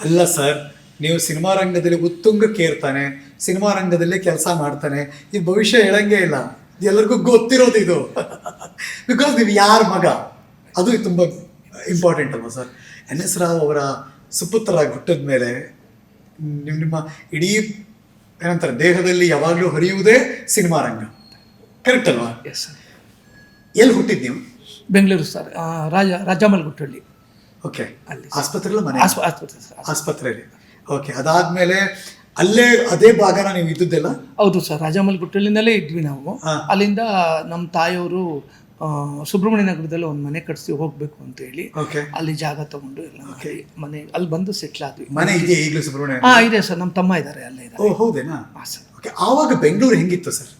ಅಲ್ಲ ಸರ್ ನೀವು ಸಿನಿಮಾ ರಂಗದಲ್ಲಿ ಉತ್ತುಂಗಕ್ಕೆ ಇರ್ತಾನೆ ಸಿನಿಮಾ ರಂಗದಲ್ಲಿ ಕೆಲಸ ಮಾಡ್ತಾನೆ ಈ ಭವಿಷ್ಯ ಹೇಳಂಗೆ ಇಲ್ಲ. ಎಲ್ಲರಿಗೂ ಗೊತ್ತಿರೋದು ಇದು. ಬಿಕಾಸ್ ನೀವು ಯಾರ ಮಗ? ಅದು ತುಂಬ ಇಂಪಾರ್ಟೆಂಟ್ ಅಲ್ವಾ ಸರ್? ಎನ್ ಎಸ್ ರಾವ್ ಅವರ ಸುಪುತ್ರರಾಗಿ ಹುಟ್ಟಿದ ಮೇಲೆ ನಿಮ್ಮ ನಿಮ್ಮ ಇಡೀ ಏನಂತಾರೆ ದೇಹದಲ್ಲಿ ಯಾವಾಗಲೂ ಹರಿಯುವುದೇ ಸಿನಿಮಾ ರಂಗ. ಕರೆಕ್ಟ್ ಅಲ್ವಾ? ಎಸ್ ಸರ್ ಎಲ್ಲಿ ಹುಟ್ಟಿದ್ದು ನೀವು? ಬೆಂಗಳೂರು ಸರ್ ರಾಜ ರಾಜ ರಾಜಮಲ್ಗುಟ್ಟಳ್ಳಿ. ಓಕೆ ಅಲ್ಲಿ. ಆಸ್ಪತ್ರೆಲ್ಲ ಮನೆ ಆಸ್ಪ ಆಸ್ಪತ್ರೆ ಸರ್ ಆಸ್ಪತ್ರೆಯಲ್ಲಿ. ಓಕೆ ಅದಾದ್ಮೇಲೆ ಅಲ್ಲೇ ಅದೇ ಭಾಗನ ನೀವು ಇದ್ದಿದ್ದೆಲ್ಲ? ಹೌದು ಸರ್ ರಾಜಮಲ್ಗುಟ್ಟಳ್ಳಿನಲ್ಲೇ ಇದ್ವಿ ನಾವು. ಹಾ. ಅಲ್ಲಿಂದ ನಮ್ಮ ತಾಯಿಯವರು ಆ, ಸುಬ್ರಹ್ಮಣ್ಯ ನಗರದಲ್ಲಿ ಒಂದು ಮನೆ ಕಟ್ಸಿ ಹೋಗ್ಬೇಕು ಅಂತ ಹೇಳಿ ಓಕೆ ಅಲ್ಲಿ ಜಾಗ ತಗೊಂಡು ಎಲ್ಲ ಮಾಡಿ ಮನೆ ಅಲ್ಲಿ ಬಂದು ಸೆಟ್ಲ್ ಆದ್ವಿ. ಮನೆ ಇದೆಯಾ ಈಗಲೂ ಸುಬ್ರಹ್ಮಣ್ಯ ಹಾ ಇದೆ ಸರ್ ನಮ್ಮ ತಮ್ಮ ಇದ್ದಾರೆ ಅಲ್ಲೇ ಇದ್ದಾರೆ ಓ ಹೌದೇನಾ? ಹಾ ಸರ್. ಓಕೆ ಆವಾಗ ಬೆಂಗಳೂರು ಹೆಂಗಿತ್ತು ಸರ್?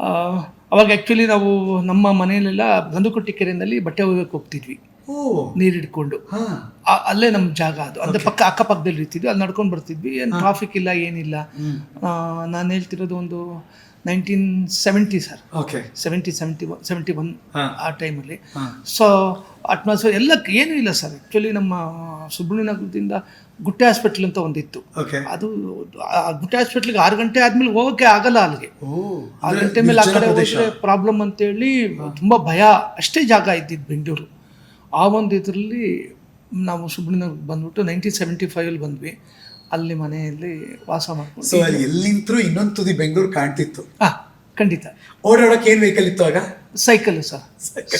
ಆ, ಅವಾಗ ಆ್ಯಕ್ಚುಲಿ ನಾವು ನಮ್ಮ ಮನೆಯಲ್ಲೆಲ್ಲ ಗಂದುಕೊಟ್ಟಿ ಕೆರೆಯಲ್ಲಿ ಬಟ್ಟೆ ಒಗೆಯಕ್ಕೆ ಹೋಗ್ತಿದ್ವಿ. ನೀರು ಹಿಡ್ಕೊಂಡು ಅಲ್ಲೇ ನಮ್ಮ ಜಾಗ ಅದು. ಅಂದ್ರೆ ಪಕ್ಕ ಅಕ್ಕಪಕ್ಕದಲ್ಲಿ ಇರ್ತಿದ್ವಿ. ಅಲ್ಲಿ ನಡ್ಕೊಂಡು ಬರ್ತಿದ್ವಿ. ಏನು ಟ್ರಾಫಿಕ್ ಇಲ್ಲ ಏನಿಲ್ಲ. ನಾನು ಹೇಳ್ತಿರೋದು ಒಂದು nineteen seventy sir okay seventy seventy one seventy one. ಆ ಟೈಮಲ್ಲಿ. ಸೊ ಅಟ್ಮಾಸ್ಫಿಯರ್ ಎಲ್ಲ ಏನೂ ಇಲ್ಲ ಸರ್ ಆ್ಯಕ್ಚುಲಿ ನಮ್ಮ ಸುಬ್ರಹ್ಮಣ್ಯನಗರದಿಂದ ಗುಟ್ಟೆ ಹಾಸ್ಪಿಟ್ಲ್ ಅಂತ ಒಂದಿತ್ತು. ಓಕೆ ಅದು ಆ ಗುಟ್ಟೆ ಹಾಸ್ಪಿಟ್ಲಿಗೆ ಆರು ಗಂಟೆ ಆದ್ಮೇಲೆ ಹೋಗೋಕ್ಕೆ ಆಗಲ್ಲ ಅಲ್ಲಿಗೆ. ಆರು ಗಂಟೆ ಮೇಲೆ ಆ ಕಡೆ ಹೋದ್ರೆ ಪ್ರಾಬ್ಲಮ್ ಅಂತೇಳಿ ತುಂಬ ಭಯ. ಅಷ್ಟೇ ಜಾಗ ಇದ್ದಿದ್ದು ಬೆಂಗಳೂರು. ಆ ಒಂದು ಇದರಲ್ಲಿ ನಾವು ಸುಬ್ರಹ್ಮಣ್ಯ ಬಂದ್ಬಿಟ್ಟು ನೈನ್ಟೀನ್ ಸೆವೆಂಟಿ ಫೈವಲ್ಲಿ ಬಂದ್ವಿ. ಅಲ್ಲಿ ಮನೆಯಲ್ಲಿ ವಾಸ ಮಾಡ್ಕೊಂಡು ಸೊ ಅಲ್ಲಿ ಎಲ್ಲಿಂತ್ರೂ ಇನ್ನೊಂದು ತುದಿ ಬೆಂಗಳೂರು ಕಾಣ್ತಿತ್ತು. ಹಾಂ ಖಂಡಿತ. ಓಡಾಡೋಕೆ ಏನ್ ವೆಹಿಕಲ್ ಇತ್ತು ಆಗ? Cycle sir.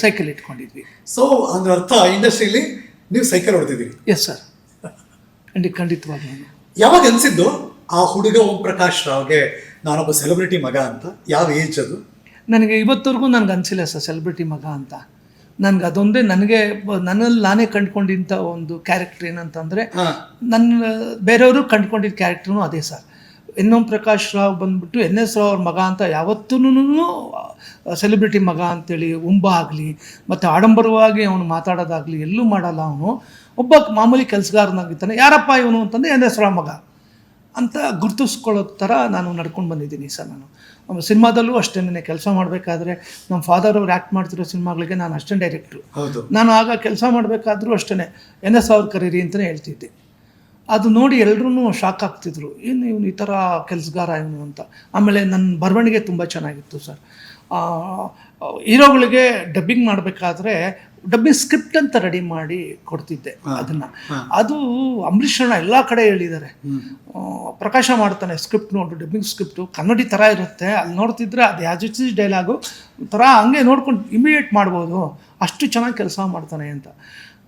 ಸೈಕಲ್ ಇಟ್ಕೊಂಡಿದ್ವಿ. ಸೊ ಅಂದ್ರೆ ಅರ್ಥ ಇಂಡಸ್ಟ್ರಿಯಲ್ಲಿ ನೀವು ಸೈಕಲ್ ಹೊಡೆದಿದ್ದೀರಿ ಎಸ್ ಸರ್ ಖಂಡಿತ ಖಂಡಿತವಾಗಿ ಯಾವಾಗ ಅನ್ಸಿದ್ದು? ಆ ಹುಡುಗ ಓಂ ಪ್ರಕಾಶ್ ರಾವ್ಗೆ ನಾನೊಬ್ಬ ಸೆಲೆಬ್ರಿಟಿ ಮಗ ಅಂತ. ಯಾವ ಏಜ್ ಅದು? ನನಗೆ ಇವತ್ತವರೆಗೂ ನನಗೆ ಅನಿಸಿಲ್ಲ ಸರ್ ಸೆಲೆಬ್ರಿಟಿ ಮಗ ಅಂತ. ನನಗೆ ಅದೊಂದೇ ನನಗೆ ನನ್ನಲ್ಲಿ ನಾನೇ ಕಂಡ್ಕೊಂಡಿದ್ದ ಒಂದು ಕ್ಯಾರೆಕ್ಟರ್ ಏನಂತಂದರೆ ನನ್ನ ಬೇರೆಯವರು ಕಂಡ್ಕೊಂಡಿದ್ದ ಕ್ಯಾರೆಕ್ಟ್ರೂ ಅದೇ ಸರ್ ಎನ್ ಪ್ರಕಾಶ್ ರಾವ್ ಬಂದ್ಬಿಟ್ಟು ಎನ್ ಎಸ್ ರಾವ್ ಅವ್ರ ಮಗ ಅಂತ ಯಾವತ್ತೂ ಸೆಲೆಬ್ರಿಟಿ ಮಗ ಅಂತೇಳಿ ಉಂಬ ಆಗಲಿ ಮತ್ತು ಆಡಂಬರವಾಗಿ ಅವನು ಮಾತಾಡೋದಾಗಲಿ ಎಲ್ಲೂ ಮಾಡಲ್ಲ ಅವನು. ಒಬ್ಬ ಮಾಮೂಲಿ ಕೆಲಸಗಾರನಾಗಿರ್ತಾನೆ ಯಾರಪ್ಪ ಇವನು ಅಂತಂದರೆ ಎನ್ ಎಸ್ ರಾವ್ ಮಗ. ಅಂತ ಗುರುತಿಸ್ಕೊಳ್ಳೋ ಥರ ನಾನು ನಡ್ಕೊಂಡು ಬಂದಿದ್ದೀನಿ ಸರ್ ನಾನು. ನಮ್ಮ ಸಿನಿಮಾದಲ್ಲೂ ಅಷ್ಟೇ ಕೆಲಸ ಮಾಡಬೇಕಾದ್ರೆ ನಮ್ಮ ಫಾದರ್ ಅವ್ರು ಆ್ಯಕ್ಟ್ ಮಾಡ್ತಿರೋ ಸಿನಿಮಾಗಳಿಗೆ ನಾನು ಅಷ್ಟೇ ಡೈರೆಕ್ಟ್ರು ಹೌದು. ನಾನು ಆಗ ಕೆಲಸ ಮಾಡಬೇಕಾದ್ರೂ ಅಷ್ಟೇ ಎನ್ ಎಸ್ ಅವ್ರ ಕರೀರಿ ಅಂತಲೇ ಹೇಳ್ತಿದ್ದೆ. ಅದು ನೋಡಿ ಎಲ್ಲರೂ ಶಾಕ್ ಆಗ್ತಿದ್ರು. ಏನು ಇವನು ಈ ಥರ ಕೆಲಸಗಾರ ಇವನು ಅಂತ. ಆಮೇಲೆ ನನ್ನ ಬರವಣಿಗೆ ತುಂಬ ಚೆನ್ನಾಗಿತ್ತು ಸರ್. ಹೀರೋಗಳಿಗೆ ಡಬ್ಬಿಂಗ್ ಮಾಡಬೇಕಾದ್ರೆ ಡಬ್ಬಿಂಗ್ ಸ್ಕ್ರಿಪ್ಟ್ ಅಂತ ರೆಡಿ ಮಾಡಿ ಕೊಡ್ತಿದ್ದೆ ಅದನ್ನು. ಅದು ಅಂಬರೀಷ್ ಅಣ್ಣ ಎಲ್ಲ ಕಡೆ ಹೇಳಿದ್ದಾರೆ. ಪ್ರಕಾಶ ಮಾಡ್ತಾನೆ ಸ್ಕ್ರಿಪ್ಟ್ ನೋಡು ಡಬ್ಬಿಂಗ್ ಸ್ಕ್ರಿಪ್ಟು ಕನ್ನಡಿ ಥರ ಇರುತ್ತೆ ಅಲ್ಲಿ ನೋಡ್ತಿದ್ರೆ ಅದು ಇಸ್ ಡೈಲಾಗು ಥರ ಹಂಗೆ ನೋಡ್ಕೊಂಡು ಇಮಿಡಿಯೇಟ್ ಮಾಡ್ಬೋದು ಅಷ್ಟು ಚೆನ್ನಾಗಿ ಕೆಲಸ ಮಾಡ್ತಾನೆ ಅಂತ.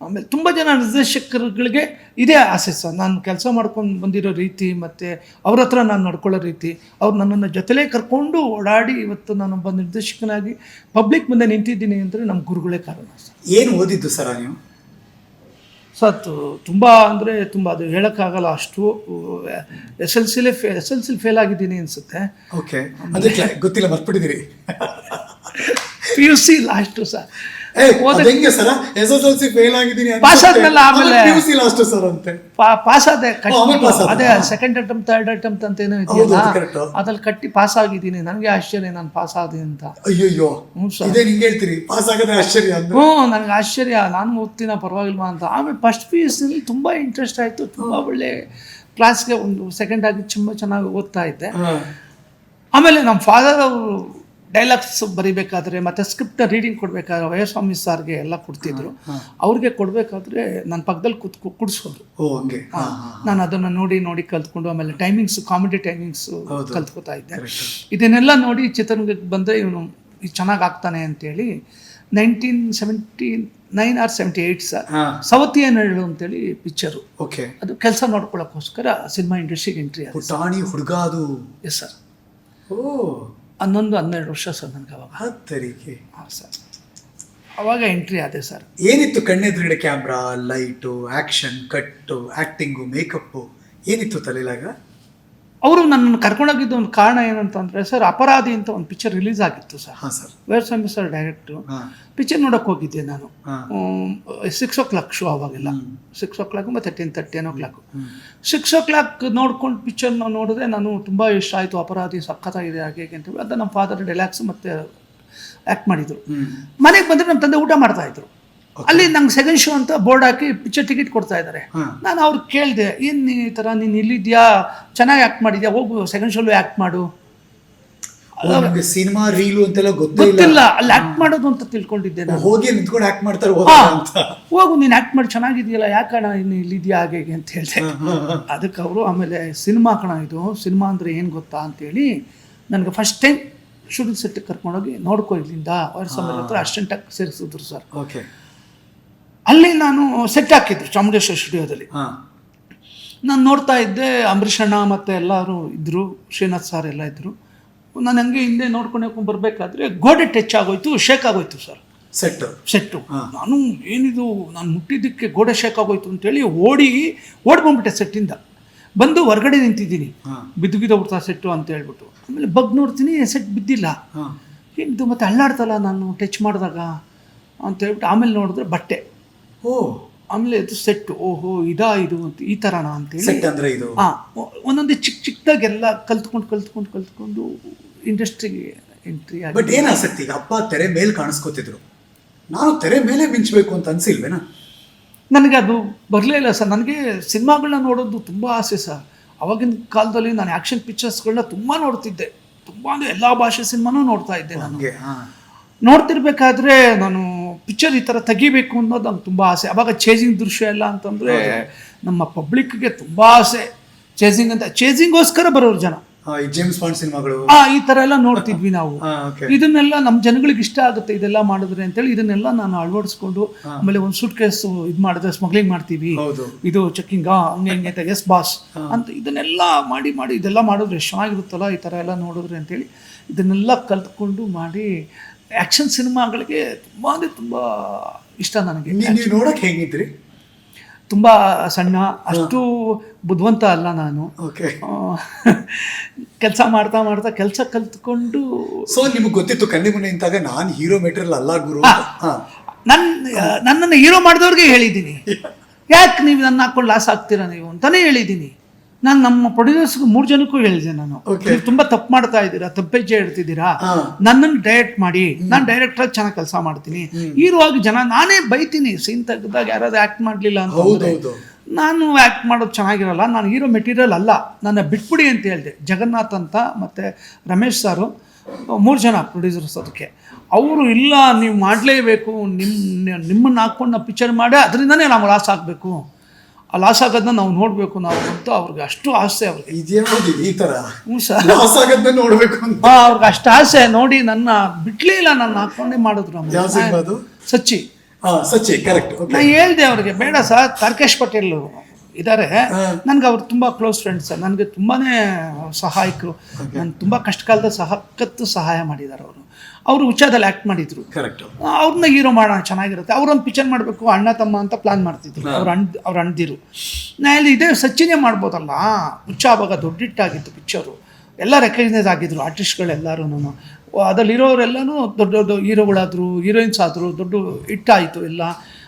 ಆಮೇಲೆ ತುಂಬ ಜನ ನಿರ್ದೇಶಕರುಗಳಿಗೆ ಇದೇ ಆಸೆ ಸರ್. ನಾನು ಕೆಲಸ ಮಾಡ್ಕೊಂಡು ಬಂದಿರೋ ರೀತಿ ಮತ್ತು ಅವ್ರ ಹತ್ರ ನಾನು ನಡ್ಕೊಳ್ಳೋ ರೀತಿ ಅವ್ರು ನನ್ನನ್ನು ಜೊತೆಲೇ ಕರ್ಕೊಂಡು ಓಡಾಡಿ ಇವತ್ತು ನಾನೊಬ್ಬ ನಿರ್ದೇಶಕನಾಗಿ ಪಬ್ಲಿಕ್ ಮುಂದೆ ನಿಂತಿದ್ದೀನಿ ಅಂದರೆ ನಮ್ಮ ಗುರುಗಳೇ ಕಾರಣ ಸರ್. ಏನು ಓದಿದ್ದು ಸರ್ ನೀವು? ಸರ್ ತುಂಬ ಅಂದರೆ ತುಂಬ ಅದು ಹೇಳೋಕ್ಕಾಗಲ್ಲ ಅಷ್ಟು ಎಸ್ ಎಲ್ ಸಿಲೇ ಫೇ ಎಸ್ ಎಲ್ ಸಿಲಿ ಫೇಲ್ ಆಗಿದ್ದೀನಿ ಅನಿಸುತ್ತೆ. ಓಕೆ ಅದಕ್ಕೆ ಗೊತ್ತಿಲ್ಲ ಮರ್ತ್ಬಿಟ್ಟಿದ್ದೀರಿ. P U C last sir. ಹೆಂಗೆ sir? S S L C fail ಆಗಿದ್ದೀನಿ Pass ಆದ್ಮೇಲೆ ಆಮೇಲೆ- P U C last sir ಅಂತೆ. ಪಾಸ್ ಆದೆ ಅದೇ ಸೆಕೆಂಡ್ ಅಟೆಂಪ್ ಥರ್ಡ್ ಅಟೆಂಪ್ಟ್ ಅಂತ ಏನೋ ಇದೆಯಲ್ಲ? ಅದ್ರಲ್ಲಿ ಕಟ್ಟಿ ಪಾಸ್ ಆಗಿದ್ದೀನಿ. ನನಗೆ ಆಶ್ಚರ್ಯ ನಾನು ಪಾಸ್ ಆದೆ ಅಂತ. ಅಯ್ಯೋ ಇದೇ ನಿಂಗೆ ಹೇಳ್ತೀರಿ? ಪಾಸ್ ಆಗದೆ ಆಶ್ಚರ್ಯ ಹ್ಞೂ ನನಗೆ ಆಶ್ಚರ್ಯ. ನಾನು ಓದ್ತೀನ ಪರವಾಗಿಲ್ವಾ ಅಂತ. ಆಮೇಲೆ ಫಸ್ಟ್ ಪಿ ಯು ಸಿಲಿ ತುಂಬಾ ಇಂಟ್ರೆಸ್ಟ್ ಆಯಿತು. ತುಂಬಾ ಒಳ್ಳೆ ಕ್ಲಾಸ್ಗೆ ಒಂದು ಸೆಕೆಂಡ್ ಆಗಿ ತುಂಬ ಚೆನ್ನಾಗಿ ಓದ್ತಾ ಇದ್ದೆ. ಆಮೇಲೆ ನಮ್ಮ ಫಾದರ್ ಅವರು ಡೈಲಾಗ್ಸ್ ಬರಿಬೇಕಾದ್ರೆ ಮತ್ತು ಸ್ಕ್ರಿಪ್ಟ್ ರೀಡಿಂಗ್ ಕೊಡಬೇಕಾದ್ರೆ ವಯಸ್ವಾಮಿ ಸಾರ್ಗೆ ಎಲ್ಲ ಕೊಡ್ತಿದ್ರು. ಅವ್ರಿಗೆ ಕೊಡಬೇಕಾದ್ರೆ ನನ್ನ ಪಕ್ಕದಲ್ಲಿ ಕೂತ್ ಕುಡಿಸೋದು. ಓ ಹಂಗೆ. ಹಾ, ಹಾ. ನಾನು ಅದನ್ನು ನೋಡಿ ನೋಡಿ ಕಲ್ತ್ಕೊಂಡು ಆಮೇಲೆ ಟೈಮಿಂಗ್ಸ್ ಕಾಮಿಡಿ ಟೈಮಿಂಗ್ಸು. ಕಲ್ತ್ಕೋತಾ ಇದ್ದೆ. ಇದನ್ನೆಲ್ಲ ನೋಡಿ ಚಿತ್ರರಂಗಕ್ಕೆ ಬಂದರೆ ಇವನು ಚೆನ್ನಾಗಿ ಆಗ್ತಾನೆ ಅಂತೇಳಿ nineteen seventy nine or seventy eight sir Savathi Neralu ಅಂತೇಳಿ ಪಿಕ್ಚರು ಓಕೆ. ಅದು ಕೆಲಸ ನೋಡ್ಕೊಳ್ಳೋಕ್ಕೋಸ್ಕರ ಸಿನಿಮಾ ಇಂಡಸ್ಟ್ರಿಗೆ ಎಂಟ್ರಿ ಪುಟಾಣಿ ಹುಡುಗ ಅದು. ಎಸ್ ಸರ್ ಓ. ಹನ್ನೊಂದು ಹನ್ನೆರಡು ವರ್ಷ ಸರ್ ನನಗೆ ಅವಾಗ. ಹತ್ತರಿಗೆ ಹಾಂ ಸರ್. ಅವಾಗ ಎಂಟ್ರಿ ಆದೆ ಸರ್. ಏನಿತ್ತು ಕಣ್ಣೆದುರುಗಡೆ camera light action cut acting makeup ಏನಿತ್ತು ತಲೆಲಾಗ? ಅವರು ನನ್ನನ್ನು ಕರ್ಕೊಂಡೋಗಿದ್ದ ಒಂದು ಕಾರಣ ಏನಂತಂದರೆ ಸರ್ ಅಪರಾಧಿ ಅಂತ ಒಂದು ಪಿಕ್ಚರ್ ರಿಲೀಸ್ ಆಗಿತ್ತು ಸರ್. ಹಾ ಸರ್. ವೀರಸ್ವಾಮಿ ಸರ್ ಡೈರೆಕ್ಟ್ರು ಹಾ. ಪಿಕ್ಚರ್ ನೋಡೋಕೆ ಹೋಗಿದ್ದೆ ನಾನು. ಸಿಕ್ಸ್ ಓ ಕ್ಲಾಕ್ ಶೋ ಆವಾಗೆಲ್ಲ. ಸಿಕ್ಸ್ ಓ ಕ್ಲಾಕ್ ಮತ್ತು ten thirty ten o'clock six o'clock ನೋಡ್ಕೊಂಡು ಪಿಕ್ಚರ್ನ ನೋಡಿದ್ರೆ ನಾನು ತುಂಬ ಇಷ್ಟ ಆಯಿತು ಅಪರಾಧಿ ಸಖತ್ತಾಗಿದೆ ಹಾಗೆ ಹೇಗೆ ಅಂತ ಅದು ನಮ್ಮ ಫಾದರ್ ರಿಲ್ಯಾಕ್ಸ್ ಮತ್ತು ಆ್ಯಕ್ಟ್ ಮಾಡಿದರು. ಮನೆಗೆ ಬಂದರೆ ನಮ್ಮ ತಂದೆ ಊಟ ಮಾಡ್ತಾಯಿದ್ರು ಅಲ್ಲಿ ನಂಗೆ ಸೆಕೆಂಡ್ ಶೋ ಅಂತ ಬೋರ್ಡ್ ಹಾಕಿ ಪಿಕ್ಚರ್ ಟಿಕೆಟ್ ಕೊಡ್ತಾ ಇದ್ದಾರೆ. ನಾನು ಅವ್ರಿಗೆ ಕೇಳಿದೆ ಏನು ಈ ಥರ ನೀನು ಇಲ್ಲಿದ್ಯಾ? ಚೆನ್ನಾಗಿ ಆ್ಯಕ್ಟ್ ಮಾಡಿದ್ಯಾ? ಹೋಗು ಸೆಕೆಂಡ್ ಶೋಲು ಆ್ಯಕ್ಟ್ ಮಾಡು. ಸಿನಿಮಾ ರೀಲು ಅಂತೆಲ್ಲ ಗೊತ್ತಿಲ್ಲ. ಅಲ್ಲಿ ಆ್ಯಕ್ಟ್ ಮಾಡೋದು ಅಂತ ತಿಳ್ಕೊಂಡಿದ್ದೆ ನಾನು. ಹೋಗಿ ನಿಂತ್ಕೊಂಡು ಆಕ್ಟ್ ಮಾಡ್ತಾರೆ ಹೋಗು ನೀನು ಆ್ಯಕ್ಟ್ ಮಾಡಿ ಚೆನ್ನಾಗಿದೆಯಲ್ಲ ಯಾಕಣ ಇನ್ನು ಇಲ್ಲಿದ್ಯಾ ಹಾಗೆ ಹೀಗೆ ಅಂತ ಹೇಳಿದೆ. ಅದಕ್ಕೆ ಅವರು ಆಮೇಲೆ ಸಿನಿಮಾ ಕಣ ಇದು? ಸಿನಿಮಾ ಅಂದರೆ ಏನು ಗೊತ್ತಾ? ಅಂತೇಳಿ ನನಗೆ ಫಸ್ಟ್ ಟೈಮ್ ಶೂಟಿಂಗ್ ಸೆಟ್ಟಿಗೆ ಕರ್ಕೊಂಡೋಗಿ ನೋಡ್ಕೊ ಇಲ್ಲಿಂದ ಅವ್ರ ಸಮಯ ಹತ್ರ ಅಷ್ಟೆಂಟಾಗಿ ಸೇರಿಸಿದ್ರು ಸರ್. ಓಕೆ ಅಲ್ಲಿ ನಾನು ಸೆಟ್ ಹಾಕಿದ್ರು ಚಾಮುಂಡೇಶ್ವರ ಸ್ಟುಡಿಯೋದಲ್ಲಿ ಹಾ. ನಾನು ನೋಡ್ತಾ ಇದ್ದೆ ಅಂಬರೀಷಣ್ಣ ಮತ್ತು ಎಲ್ಲರೂ ಇದ್ದರು ಶ್ರೀನಾಥ್ ಸರ್ ಎಲ್ಲ ಇದ್ದರು ನಾನು ಹಂಗೆ ಹಿಂದೆ ನೋಡ್ಕೊಂಡು ಬರಬೇಕಾದ್ರೆ ಗೋಡೆ ಟಚ್ ಆಗೋಯ್ತು ಶೇಕ್ ಆಗೋಯ್ತು ಸರ್ ಸೆಟ್ ಸೆಟ್ಟು ನಾನು ಏನಿದು ನಾನು ಮುಟ್ಟಿದ್ದಕ್ಕೆ ಗೋಡೆ ಶೇಕ್ ಆಗೋಯ್ತು ಅಂತೇಳಿ ಓಡಿ ಓಡ್ಬಂದ್ಬಿಟ್ಟೆ ಸೆಟ್ಟಿಂದ ಬಂದು ಹೊರಗಡೆ ನಿಂತಿದ್ದೀನಿ. ಬಿದ್ದು ಬಿದ್ದು ಬಿಡ್ತಾ ಸೆಟ್ಟು ಅಂತ ಹೇಳ್ಬಿಟ್ಟು. ಆಮೇಲೆ ಬಗ್ ನೋಡ್ತೀನಿ ಸೆಟ್ ಬಿದ್ದಿಲ್ಲ. ಏನಿದು ಮತ್ತೆ ಅಳ್ಳಾಡ್ತಲ್ಲ ನಾನು ಟಚ್ ಮಾಡಿದಾಗ ಅಂತ ಹೇಳ್ಬಿಟ್ಟು ಆಮೇಲೆ ನೋಡಿದ್ರೆ ಬಟ್ಟೆ. ಓ ಆಮೇಲೆ ಅದು ಸೆಟ್ ಓಹೋ ಇದಾ ಇದು ಅಂತ ಈ ಥರನಾ ಅಂತೇಳಿ. ಸೆಟ್ ಅಂದರೆ ಇದು? ಹಾಂ ಒಂದೊಂದು ಚಿಕ್ಕ ಚಿಕ್ಕದಾಗೆಲ್ಲ ಕಲ್ತ್ಕೊಂಡು ಕಲ್ತ್ಕೊಂಡು ಕಲ್ತ್ಕೊಂಡು ಇಂಡಸ್ಟ್ರಿಗೆ ಎಂಟ್ರಿ ಆಗಿ. ಬಟ್ ಏನು ಆಸಕ್ತಿ? ಈಗ ಅಪ್ಪ ತೆರೆ ಮೇಲೆ ಕಾಣಿಸ್ಕೋತಿದ್ರು. ನಾನು ತೆರೆ ಮೇಲೆ ಮಿಂಚಬೇಕು ಅಂತ ಅನ್ಸಿಲ್ವೇನ? ನನಗೆ ಅದು ಬರಲೇ ಇಲ್ಲ ಸರ್. ನನಗೆ ಸಿನಿಮಾಗಳನ್ನ ನೋಡೋದು ತುಂಬ ಆಸೆ ಸರ್. ಅವಾಗಿನ ಕಾಲದಲ್ಲಿ ನಾನು ಆ್ಯಕ್ಷನ್ ಪಿಕ್ಚರ್ಸ್ಗಳನ್ನ ತುಂಬ ನೋಡ್ತಿದ್ದೆ. ತುಂಬ ಅಂದರೆ ಎಲ್ಲ ಭಾಷೆ ಸಿನಿಮಾನೂ ನೋಡ್ತಾ ಇದ್ದೆ ನನಗೆ ನೋಡ್ತಿರ್ಬೇಕಾದ್ರೆ ನಾನು ಪಿಕ್ಚರ್ ಈ ಥರ ತೆಗಿಬೇಕು ಅನ್ನೋದು ನಂಗೆ ತುಂಬ ಆಸೆ. ಅವಾಗ ಚೇಜಿಂಗ್ ದೃಶ್ಯ ಎಲ್ಲ ಅಂತಂದರೆ ನಮ್ಮ ಪಬ್ಲಿಕ್ಗೆ ತುಂಬ ಆಸೆ. ಚೇಜಿಂಗ್ ಅಂತ ಚೇಜಿಂಗೋಸ್ಕರ ಬರೋರು ಜನ. ಜೇಮ್ಸ್ ಬಾಂಡ್ ಸಿನಿಮಾಗಳು. ಆ ಈ ಥರ ಎಲ್ಲ ನೋಡ್ತಿದ್ವಿ ನಾವು. ಇದನ್ನೆಲ್ಲ ನಮ್ಮ ಜನಗಳಿಗೆ ಇಷ್ಟ ಆಗುತ್ತೆ ಇದೆಲ್ಲ ಮಾಡಿದ್ರೆ ಅಂತೇಳಿ ಇದನ್ನೆಲ್ಲ ನಾನು ಅಳವಡಿಸ್ಕೊಂಡು ಆಮೇಲೆ ಒಂದು ಸೂಟ್ ಕೇಸ್ ಇದು ಮಾಡಿದ್ರೆ ಸ್ಮಗ್ಲಿಂಗ್ ಮಾಡ್ತೀವಿ. ಇದು ಚೆಕ್ಕಿಂಗ್ ಹಂಗೆ ಹಿಂಗೆ ಅಂತ ಎಸ್ ಬಾಸ್ ಅಂತ ಇದನ್ನೆಲ್ಲ ಮಾಡಿ ಮಾಡಿ ಇದೆಲ್ಲ ಮಾಡಿದ್ರೆ ಎಷ್ಟು ಚೆನ್ನಾಗಿರುತ್ತಲ್ಲ ಈ ಥರ ಎಲ್ಲ ನೋಡಿದ್ರೆ ಅಂತೇಳಿ ಇದನ್ನೆಲ್ಲ ಕಲ್ತ್ಕೊಂಡು ಮಾಡಿ ಆ್ಯಕ್ಷನ್ ಸಿನಿಮಾಗಳಿಗೆ ತುಂಬ ಅಂದರೆ ತುಂಬ ಇಷ್ಟ ನನಗೆ. ನೀವು ನೋಡೋಕೆ ಹೇಗಿದ್ರಿ? ತುಂಬ ಸಣ್ಣ ಅಷ್ಟು ಬುದ್ಧಿವಂತ ಅಲ್ಲ ನಾನು. ಓಕೆ ಕೆಲಸ ಮಾಡ್ತಾ ಮಾಡ್ತಾ ಕೆಲಸ ಕಲ್ತ್ಕೊಂಡು ಸೊ ನಿಮ್ಗೆ ಗೊತ್ತಿತ್ತು ಕಣ್ಣಿ ಮುನ್ನೆ ಇಂತಾಗ ನಾನು ಹೀರೋ ಮೆಟೀರಿಯಲ್ ಅಲ್ಲ ಗುರು ನನ್ನ ನನ್ನನ್ನು ಹೀರೋ ಮಾಡಿದವ್ರಿಗೆ ಹೇಳಿದ್ದೀನಿ. ಯಾಕೆ ನೀವು ನನ್ನ ಹಾಕ್ಕೊಂಡು ಲಾಸ್ ಆಗ್ತೀರಾ ನೀವು ಅಂತಲೇ ಹೇಳಿದ್ದೀನಿ. ನಾನು ನಮ್ಮ ಪ್ರೊಡ್ಯೂಸರ್ಸ್ಗೂ ಮೂರು ಜನಕ್ಕೂ ಹೇಳಿದೆ ನಾನು. ನೀವು ತುಂಬ ತಪ್ಪು ಮಾಡ್ತಾ ಇದ್ದೀರಾ ತಪ್ಪೆಜ್ಜೆ ಇಡ್ತಿದ್ದೀರಾ. ನನ್ನನ್ನು ಡೈರೆಕ್ಟ್ ಮಾಡಿ ನಾನು ಆಗಿ ಚೆನ್ನಾಗಿ ಕೆಲಸ ಮಾಡ್ತೀನಿ. ಇರುವಾಗ ಆಗಿ ಜನ ನಾನೇ ಬೈತೀನಿ ಸೀನ್ ತೆಗೆದಾಗ ಯಾರಾದ್ರೂ ಆ್ಯಕ್ಟ್ ಮಾಡಲಿಲ್ಲ ಅಂತ ನಾನು ಆ್ಯಕ್ಟ್ ಮಾಡೋದು ಚೆನ್ನಾಗಿರಲ್ಲ ನಾನು ಹೀರೋ ಮೆಟೀರಿಯಲ್ ಅಲ್ಲ. ನನ್ನ ಬಿಟ್ಬಿಡಿ ಅಂತ ಹೇಳಿದೆ. ಜಗನ್ನಾಥ್ ಅಂತ ಮತ್ತು ರಮೇಶ್ ಸಾರು ಮೂರು ಜನ ಪ್ರೊಡ್ಯೂಸರ್ಸ್ ಅದಕ್ಕೆ. ಅವರು ಇಲ್ಲ ನೀವು ಮಾಡಲೇಬೇಕು ನಿಮ್ಮ ನಿಮ್ಮನ್ನು ಹಾಕ್ಕೊಂಡು ನಾವು ಪಿಕ್ಚರ್ ಮಾಡಿ ಅದರಿಂದನೇ ನಾವು ಲಾಸ್ ಆಗಬೇಕು. ಆ ಲಾಸ್ ಆಗೋದನ್ನ ನಾವು ನೋಡಬೇಕು ನಾವು ಅಂತ ಅವ್ರಿಗೆ ಅಷ್ಟು ಆಸೆ ಅವ್ರಿಗೆ. ಈ ತರ. ಹ್ಞೂ ಸರ್. ಲಾಸ್ ಆಗದ್ನ ನೋಡ್ಬೇಕು ಅಂತ. ಹಾಂ ಅವ್ರಿಗೆ ಅಷ್ಟು ಆಸೆ ನೋಡಿ ನನ್ನ ಬಿಟ್ಲೇ ಇಲ್ಲ ನನ್ನ ಹಾಕೊಂಡೇ ಮಾಡಿದ್ರು ಆಮೇಲೆ. ಯಾವ ಸಿನಿಮಾ ಅದು ಸಚ್ಚಿ. ಹಾ ಸಚ್ಚಿ ಕರೆಕ್ಟ್ ನಾ ಹೇಳ್ದೆ ಅವ್ರಿಗೆ ಬೇಡ ಸರ್ ತಾರ್ಕೇಶ್ ಪಟೇಲ್ ಇದ್ದಾರೆ ನನ್ಗೆ ಅವ್ರು ತುಂಬ ಕ್ಲೋಸ್ ಫ್ರೆಂಡ್ಸ್ ನನಗೆ ತುಂಬಾ ಸಹಾಯಕರು. ನಾನು ತುಂಬ ಕಷ್ಟ ಕಾಲದ ಸಹಕತ್ತು ಸಹಾಯ ಮಾಡಿದ್ದಾರೆ ಅವರು. ಅವರು ಉಚ್ಚಾದಲ್ಲಿ ಆ್ಯಕ್ಟ್ ಮಾಡಿದ್ರು. ಕರೆಕ್ಟ್ ಅವ್ರನ್ನ ಹೀರೋ ಮಾಡೋಣ ಚೆನ್ನಾಗಿರುತ್ತೆ. ಅವ್ರೊಂದು ಪಿಕ್ಚರ್ ಮಾಡಬೇಕು ಅಣ್ಣ ತಮ್ಮ ಅಂತ ಪ್ಲಾನ್ ಮಾಡ್ತಿದ್ರು. ಅವ್ರು ಅಣ್ ಅವ್ರು ಅಣ್ದಿರು ನಾ ಇಲ್ಲಿ ಇದೇ ಸಚಿನೇ ಮಾಡ್ಬೋದಲ್ಲ? ಹುಚ್ಚ ಆವಾಗ ದೊಡ್ಡಿಟ್ಟಾಗಿತ್ತು ಪಿಕ್ಚರು ಎಲ್ಲ ರೆಕಗ್ನೈಸ್ ಆಗಿದ್ರು ಆರ್ಟಿಸ್ಟ್ಗಳೆಲ್ಲರೂ ಅದ್ರಲ್ಲಿ ಇರೋರೆಲ್ಲನೂ ದೊಡ್ಡ ದೊಡ್ಡ ಹೀರೋಗಳಾದರು ಹೀರೋಯಿನ್ಸ್ ಆದರು ದೊಡ್ಡ ಹಿಟ್ಟಾಯಿತು ಎಲ್ಲ.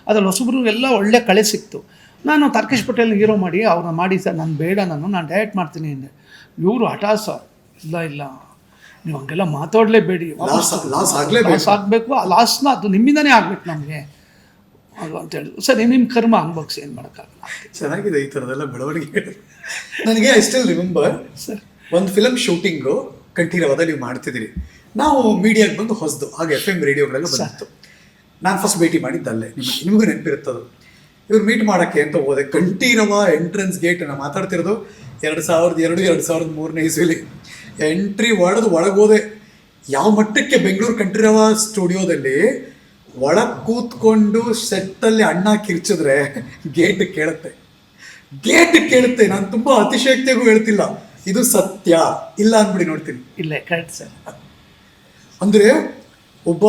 ಅದ್ರಲ್ಲಿ ಹೊಸಬ್ರು ಎಲ್ಲ ಒಳ್ಳೆ ಕಳೆ ಸಿಕ್ತು. ನಾನು ತರ್ಕೇಶ್ ಪಟೇಲ್ ಹೀರೋ ಮಾಡಿ ಅವ್ರನ್ನ ಮಾಡಿ ಸರ್ ನಾನು ಬೇಡ ನಾನು ನಾನು ಡೈರೆಕ್ಟ್ ಮಾಡ್ತೀನಿ ಅಂದೆ. ಇವರು ಹಠ ಸರ್ ಇಲ್ಲ ಇಲ್ಲ ನೀವು ಹಂಗೆಲ್ಲ ಮಾತಾಡಲೇಬೇಡಿ. ಲಾಸ್ ಲಾಸ್ ಆಗ್ಲೇಬೇಕು. ಲಾಸ್ ಆಗಬೇಕು ಆ ಲಾಸ್ನ ಅದು ನಿಮ್ಮಿಂದನೇ ಆಗಬೇಕು ನಮಗೆ. ಅದು ಅಂತ ಹೇಳಿದ್ರು ಸರಿ ನಿಮ್ಮ ಕರ್ಮ ಅನ್ಭವಿಸಿ ಏನು ಮಾಡೋಕ್ಕಾಗಲ್ಲ. ಚೆನ್ನಾಗಿದೆ ಈ ಥರದೆಲ್ಲ ಬೆಳವಣಿಗೆ. ನನಗೆ ಐ ಸ್ಟಿಲ್ ರಿಮೆಂಬರ್ ಸರ್. ಒಂದು ಫಿಲಮ್ ಶೂಟಿಂಗು ಕಂಠೀರವಾದ ನೀವು ಮಾಡ್ತಿದ್ದೀರಿ. ನಾವು ಮೀಡಿಯಾಗೆ ಬಂದು ಹೊಸದು ಹಾಗೆ ಎಫ್ ಎಂ ರೇಡಿಯೋಗಳೆಲ್ಲ ಬಂದಿತ್ತು. ನಾನು ಫಸ್ಟ್ ಭೇಟಿ ಮಾಡಿದ್ದಲ್ಲೇ. ನಿಮಗೆ ನಿಮಗೂ ನೆನಪಿರುತ್ತದು. ಇವ್ರು ಮೀಟ್ ಮಾಡೋಕ್ಕೆ ಅಂತ ಹೋದೆ. ಕಂಠೀರವ ಎಂಟ್ರೆನ್ಸ್ ಗೇಟ್ ನಾನು ಮಾತಾಡ್ತಿರೋದು ಎರಡು ಸಾವಿರದ ಎರಡು ಎರಡು ಸಾವಿರದ ಮೂರನೇ ಇಸ್ವಿಲಿ. ಎಂಟ್ರಿ ಹೊಡೆದು ಒಳಗೋದೆ. ಯಾವ ಮಟ್ಟಕ್ಕೆ ಬೆಂಗಳೂರು ಕಂಠೀರವ ಸ್ಟುಡಿಯೋದಲ್ಲಿ ಒಳಗೆ ಕೂತ್ಕೊಂಡು ಸೆಟ್ಟಲ್ಲಿ ಅಣ್ಣ ಕಿರ್ಚಿದ್ರೆ ಗೇಟ್ ಕೇಳುತ್ತೆ. ಗೇಟ್ ಕೇಳುತ್ತೆ. ನಾನು ತುಂಬ ಅತಿಶಯಕ್ತಿಗೂ ಹೇಳ್ತಿಲ್ಲ. ಇದು ಸತ್ಯ. ಇಲ್ಲ ಅಂದ್ಬಿಡಿ ನೋಡ್ತೀನಿ. ಇಲ್ಲ ಕರೆಕ್ಟ್ ಸರ್ ಅಂದರೆ ಒಬ್ಬ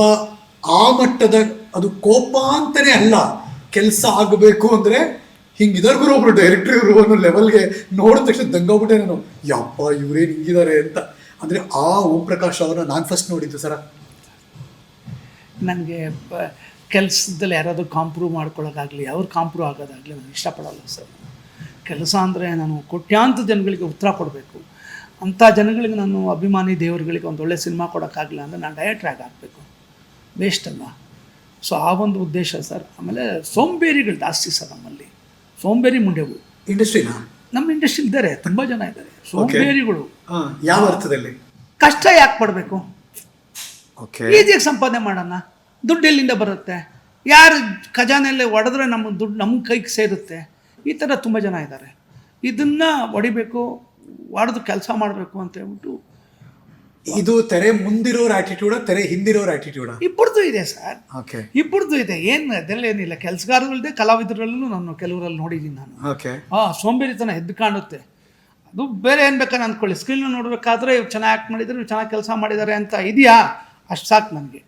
ಆ ಮಟ್ಟದ ಅದು ಕೋಪ ಅಂತಲೇ ಅಲ್ಲ. ಕೆಲಸ ಆಗಬೇಕು ಅಂದ್ರೆ ಹಿಂಗಿದಾರೆ ಗುರು ಒಬ್ರು ಡೈರೆಕ್ಟ್ರ್ ಇವರು ಅನ್ನೋ ಲೆವೆಲ್ಗೆ ನೋಡಿದ ತಕ್ಷಣ ದಂಗೋಗ್ಬಿಟ್ಟೆ ನಾನು. ಯಪ್ಪ, ಇವ್ರೇನ್ ಹಿಂಗಿದ್ದಾರೆ ಅಂತ. ಅಂದ್ರೆ ಆ ಓಂ ಪ್ರಕಾಶ್ ಅವರ ನಾನು ಫಸ್ಟ್ ನೋಡಿದ್ದು ಸರ. ನನಗೆ ಕೆಲಸದಲ್ಲಿ ಯಾರಾದರೂ ಕಾಂಪ್ರೂವ್ ಮಾಡ್ಕೊಳ್ಳೋಕ್ಕಾಗಲಿ ಅವ್ರು ಕಾಂಪ್ರೂವ್ ಆಗೋದಾಗಲಿ ನಾನು ಇಷ್ಟಪಡೋಲ್ಲ ಸರ್. ಕೆಲಸ ಅಂದರೆ ನಾನು ಕೋಟ್ಯಾಂತ ಜನಗಳಿಗೆ ಉತ್ತರ ಕೊಡಬೇಕು. ಅಂಥ ಜನಗಳಿಗೆ ನಾನು ಅಭಿಮಾನಿ ದೇವರುಗಳಿಗೆ ಒಂದು ಒಳ್ಳೆ ಸಿನಿಮಾ ಕೊಡೋಕ್ಕಾಗಲಿಲ್ಲ ಅಂದರೆ ನಾನು ಡೈರೆಕ್ಟ್ರಾಗಿ ಆಗಬೇಕು. ವೇಸ್ಟ್ ಅಲ್ಲ ಸೊ ಆ ಒಂದು ಉದ್ದೇಶ ಸರ್ ಆಮೇಲೆ ಸೋಂಬೇರಿಗಳು ಜಾಸ್ತಿ ಸರ್ ನಮ್ಮಲ್ಲಿ. ಸೋಂಬೇರಿ ಮುಂಡೆಗಳು ಇಂಡಸ್ಟ್ರಿನಾ ನಮ್ಮ ಇಂಡಸ್ಟ್ರಿ ಇದ್ದಾರೆ ತುಂಬ ಜನ ಇದ್ದಾರೆ. ಸೋಂಬೇರಿಗಳು. ಯಾವ ಅರ್ಥದಲ್ಲಿ? ಕಷ್ಟ ಯಾಕೆ ಪಡಬೇಕು? ಓಕೆ ಈಸಿಯಾಗಿ ಸಂಪಾದನೆ ಮಾಡೋಣ. ದುಡ್ಡು ಎಲ್ಲಿಂದ ಬರುತ್ತೆ? ಯಾರು ಖಜಾನೆಯಲ್ಲಿ ಒಡೆದ್ರೆ ನಮ್ಮ ದುಡ್ಡು ನಮ್ಮ ಕೈಗೆ ಸೇರುತ್ತೆ? ಈ ಥರ ತುಂಬ ಜನ ಇದ್ದಾರೆ. ಇದನ್ನು ಹೊಡಿಬೇಕು ಹೊಡೆದು ಕೆಲಸ ಮಾಡಬೇಕು ಅಂತ ಹೇಳ್ಬಿಟ್ಟು ಇದು ತೆರೆ ಮುಂದಿರೋ ಆಟಿಟ್ಯೂಡ ತೆರೆ ಹಿಂದಿರೋರ್ ಆಟಿಟ್ಯೂಡ ಇಬ್ಬರದು ಇದೆ ಸರ್. ಓಕೆ ಇಬ್ಬರದು ಇದೆ. ಏನು ಅದರಲ್ಲೇನಿಲ್ಲ ಕೆಲಸಗಾರಗಳದ್ದೇ ಕಲಾವಿದರಲ್ಲೂ ನಾನು ಕೆಲವರಲ್ಲಿ ನೋಡಿದ್ದೀನಿ ನಾನು. ಓಕೆ ಹಾಂ ಸೋಂಬೇರಿತನ ಎದ್ದು ಕಾಣುತ್ತೆ. ಅದು ಬೇರೆ ಏನು ಬೇಕಾದ್ರೆ ಅಂದ್ಕೊಳ್ಳಿ. ಸ್ಕ್ರೀನ್ ನೋಡಬೇಕಾದ್ರೆ ಇವ್ರು ಚೆನ್ನಾಗಿ ಆ್ಯಕ್ಟ್ ಮಾಡಿದ್ರು ಚೆನ್ನಾಗಿ ಕೆಲಸ ಮಾಡಿದ್ದಾರೆ ಅಂತ ಇದೆಯಾ? ಅಷ್ಟು ಸಾಕು ನನಗೆ.